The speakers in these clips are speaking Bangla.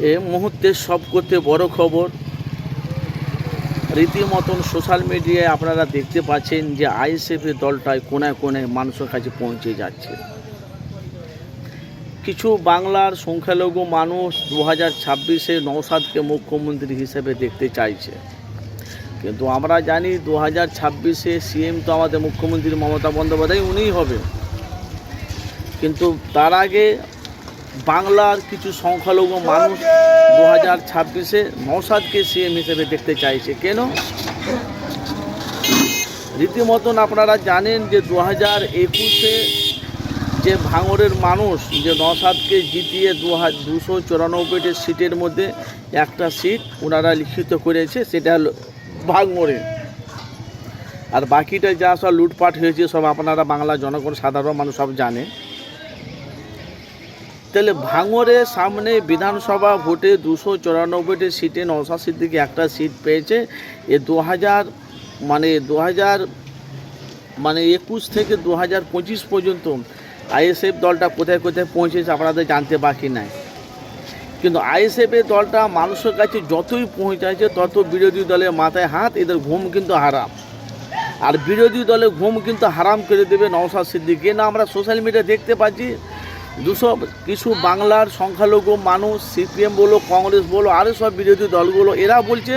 এ মুহূর্তে সব করতে বড় খবর। রীতিমতন সোশ্যাল মিডিয়ায় আপনারা দেখতে পাচ্ছেন যে আইএসএফের দলটায় কোনায় কোনায় মানুষের কাছে পৌঁছে যাচ্ছে। কিছু বাংলার সংখ্যালঘু মানুষ দু হাজার ছাব্বিশে নৌসাদকে মুখ্যমন্ত্রী হিসেবে দেখতে চাইছে। কিন্তু আমরা জানি দু হাজার ছাব্বিশে সিএম তো আমাদের মুখ্যমন্ত্রী মমতা বন্দ্যোপাধ্যায় উনিই হবে কিন্তু তার আগে বাংলার কিছু সংখ্যালঘু মানুষ দু হাজার ছাব্বিশে নৌসাদকে সিএম হিসেবে দেখতে চাইছে। কেন? রীতিমতন আপনারা জানেন যে দু হাজার একুশে যে ভাঙড়ের মানুষ যে নসাদকে জিতিয়ে দু হাজার দুশো চুরানব্বইটি সিটের মধ্যে একটা সিট ওনারা লিখিত করেছে সেটা হলো ভাঙড়ে আর বাকিটা যা সব লুটপাট হয়েছে সব আপনারা বাংলা জনগণ সাধারণ মানুষ সব জানে। তাহলে ভাঙড়ে সামনে বিধানসভা ভোটে দুশো চুরানব্বইটি সিটে নৌসাদ সিদ্দিকি একটা সিট পেয়েছে। এ দু হাজার মানে দু হাজার মানে একুশ থেকে দু হাজার পঁচিশ পর্যন্ত আইএসএফ দলটা কোথায় কোথায় পৌঁছেছে আপনাদের জানতে বাকি নাই। কিন্তু আইএসএফের দলটা মানুষের কাছে যতই পৌঁছাচ্ছে, তত বিরোধী দলের মাথায় হাত, এদের ঘুম কিন্তু হারাম। আর বিরোধী দলের ঘুম কিন্তু হারাম করে দেবে নওশাদ সিদ্দিকি। না আমরা সোশ্যাল মিডিয়া দেখতে পাচ্ছি দুশো কিছু বাংলার সংখ্যালঘু মানুষ, সিপিএম বলো, কংগ্রেস বলো আরও সব বিরোধী দলগুলো, এরা বলছে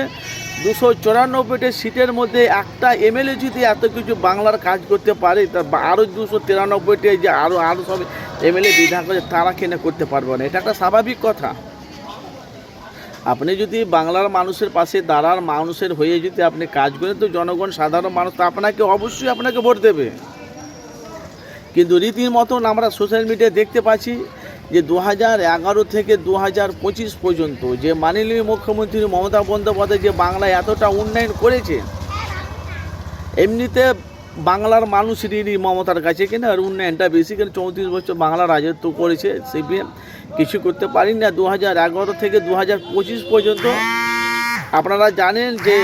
দুশো চুরানব্বইটি সিটের মধ্যে একটা এমএলএ যদি এত কিছু বাংলার কাজ করতে পারে, তা আরও দুশো তিরানব্বইটি যে আরও আরও সব এমএলএ বিধান করে তারা কেনে করতে পারবে না? এটা একটা স্বাভাবিক কথা। আপনি যদি বাংলার মানুষের পাশে দাঁড়ার মানুষের হয়ে যদি আপনি কাজ করেন, তো জনগণ, সাধারণ মানুষ তো আপনাকে অবশ্যই আপনাকে ভোট দেবে। কিন্তু রীতির মতন আমরা সোশ্যাল মিডিয়ায় দেখতে পাচ্ছি যে দু এগারো থেকে দু পঁচিশ পর্যন্ত যে মাননীয় মুখ্যমন্ত্রী মমতা বন্দ্যোপাধ্যায় যে বাংলায় এতটা উন্নয়ন করেছে, এমনিতে বাংলার মানুষ ঋণী মমতার কাছে কিনা? আর উন্নয়নটা বেশি কেন চৌত্রিশ বছর বাংলা রাজত্ব করেছে সিপিএম কিছু করতে পারি না। দু এগারো থেকে দু পঁচিশ পর্যন্ত আপনারা জানেন যে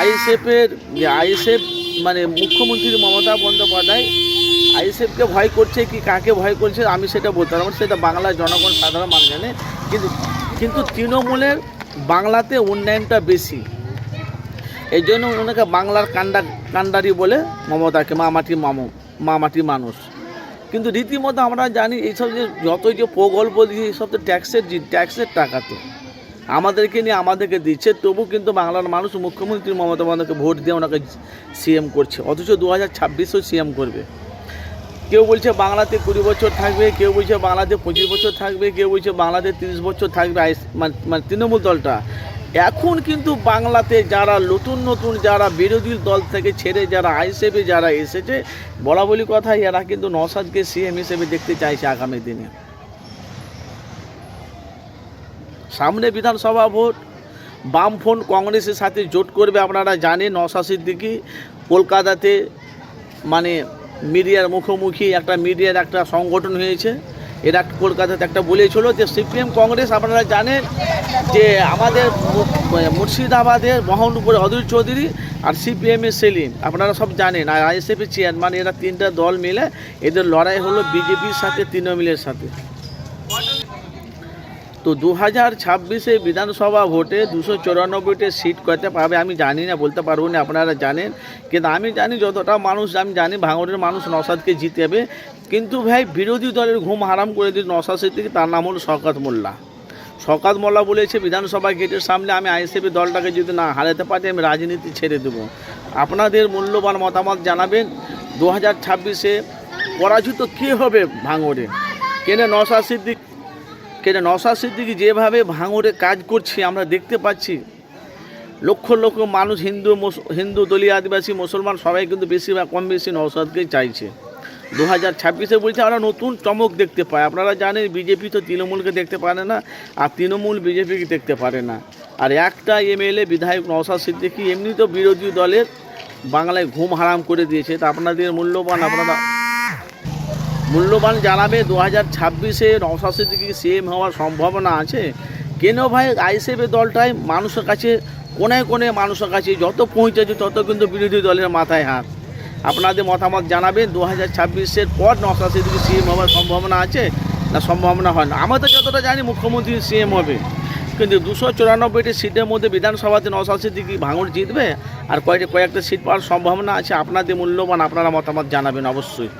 আইএসএফের যে আইএসএফ মানে মুখ্যমন্ত্রী মমতা বন্দ্যোপাধ্যায় আইএসএফকে ভয় করছে কি কাকে ভয় করছে আমি সেটা বলতে পারব সেটা বাংলার জনগণ সাধারণ মানুষ জানে। কিন্তু কিন্তু তৃণমূলের বাংলাতে উন্নয়নটা বেশি। এই জন্য ওনাকে বাংলার কান্ডা কান্ডারি বলে মমতাকে মামাটি মামু মামাটি মানুষ। কিন্তু রীতিমতো আমরা জানি এইসব যে যতই যে প্রকল্প দিচ্ছে এইসব তো ট্যাক্সের ট্যাক্সের টাকা তো আমাদেরকে নিয়ে আমাদেরকে দিচ্ছে, তবু কিন্তু বাংলার মানুষ মুখ্যমন্ত্রী মমতা বন্দ্যোপাধ্যায়কে ভোট দিয়ে ওনাকে সিএম করছে। অথচ দু হাজার ছাব্বিশেও সিএম করবে। কেউ বলছে বাংলাতে কুড়ি বছর থাকবে, কেউ বলছে বাংলাতে পঁচিশ বছর থাকবে, কেউ বলছে বাংলাতে তিরিশ বছর থাকবে মানে- মানে তৃণমূল দলটা। এখন কিন্তু বাংলাতে যারা নতুন নতুন যারা বিরোধী দল থেকে ছেড়ে যারা আইসেপে যারা এসেছে, বলা বলি কথা এরা কিন্তু নসাদকে সিএম হিসেবে দেখতে চাইছে আগামী দিনে। সামনে বিধানসভা ভোট বামফ্রন্ট কংগ্রেসের সাথে জোট করবে আপনারা জানেন নশা সিদ্দিকি, কলকাতাতে মানে মিডিয়ার মুখোমুখি একটা মিডিয়ার একটা সংগঠন হয়েছে। এরা কলকাতাতে একটা বলেছিল যে, সিপিএম কংগ্রেস আপনারা জানেন যে আমাদের মু- মুর্শিদাবাদের মোহনপুরে অধীর চৌধুরী আর সিপিএমের সেলিম, আপনারা সব জানেন। আর আইএসএফের চেয়ারম্যান, এরা তিনটা দল মিলে এদের লড়াই হলো বিজেপির সাথে, তৃণমূলের সাথে। তো দু হাজার ছাব্বিশে বিধানসভা ভোটে দুশো চুরানব্বইটি সিট কয়টা পাবে আমি জানি না, বলতে পারব না, আপনারা জানেন। কিন্তু আমি জানি যতটা মানুষ, আমি জানি ভাঙড়ের মানুষ নসাদকে জিতেবে কিন্তু ভাই, বিরোধী দলের ঘুম হারাম করে দিয়ে নসাদ সিদ্দিকি, তার নাম হলো শওকত মোল্লা। শওকত মোল্লা বলেছে, বিধানসভা গেটের সামনে আমি আইএসএফের দলটাকে যদি না হারাতে পারি, আমি রাজনীতি ছেড়ে দেবো। আপনাদের মূল্যবান মতামত জানাবেন দু হাজার ছাব্বিশে পরাজিত কে হবে ভাঙড়ে? কেনে নসাদ সিদ্দিক? কেন? নশা সিদ্দিকি যেভাবে ভাঙড়ে কাজ করছে, আমরা দেখতে পাচ্ছি। লক্ষ লক্ষ মানুষ হিন্দু হিন্দু দলীয় আদিবাসী, মুসলমান, সবাই কিন্তু বেশিরভাগ কম বেশি নওসাদকেই চাইছে। দু হাজার ছাব্বিশে বলছে, আমরা নতুন চমক দেখতে পাই। আপনারা জানেন, বিজেপি তো তৃণমূলকে দেখতে পারে না, আর তৃণমূল বিজেপিকে দেখতে পারে না। আর একটা এমএলএ বিধায়ক নওসাদ সিদ্দিকি এমনি তো বিরোধী দলের বাংলায় ঘুম হারাম করে দিয়েছে। তা আপনাদের মূল্যবান, আপনারা মূল্যবান জানাবে। দু হাজার ছাব্বিশে নওশাদ দিকে সিএম হওয়ার সম্ভাবনা আছে। কেন ভাই আইসিএফের দলটাই মানুষের কাছে কোনায় কোণে মানুষের কাছে যত পৌঁছেছে, তত কিন্তু বিরোধী দলের মাথায় হাত। আপনাদের মতামত জানাবেন, দু হাজার ছাব্বিশের পর নওশাদ সিদ্দিকি সিএম হওয়ার সম্ভাবনা আছে না সম্ভাবনা হয় না? আমরা তো যতটা জানি মুখ্যমন্ত্রী সিএম হবে। কিন্তু দুশো চুরানব্বইটি সিটের মধ্যে বিধানসভাতে নশাল সিদ্দিকি ভাঙড় জিতবে আর কয়েকটা কয়েকটা সিট পাওয়ার সম্ভাবনা আছে। আপনাদের মূল্যবান আপনারা মতামত জানাবেন অবশ্যই।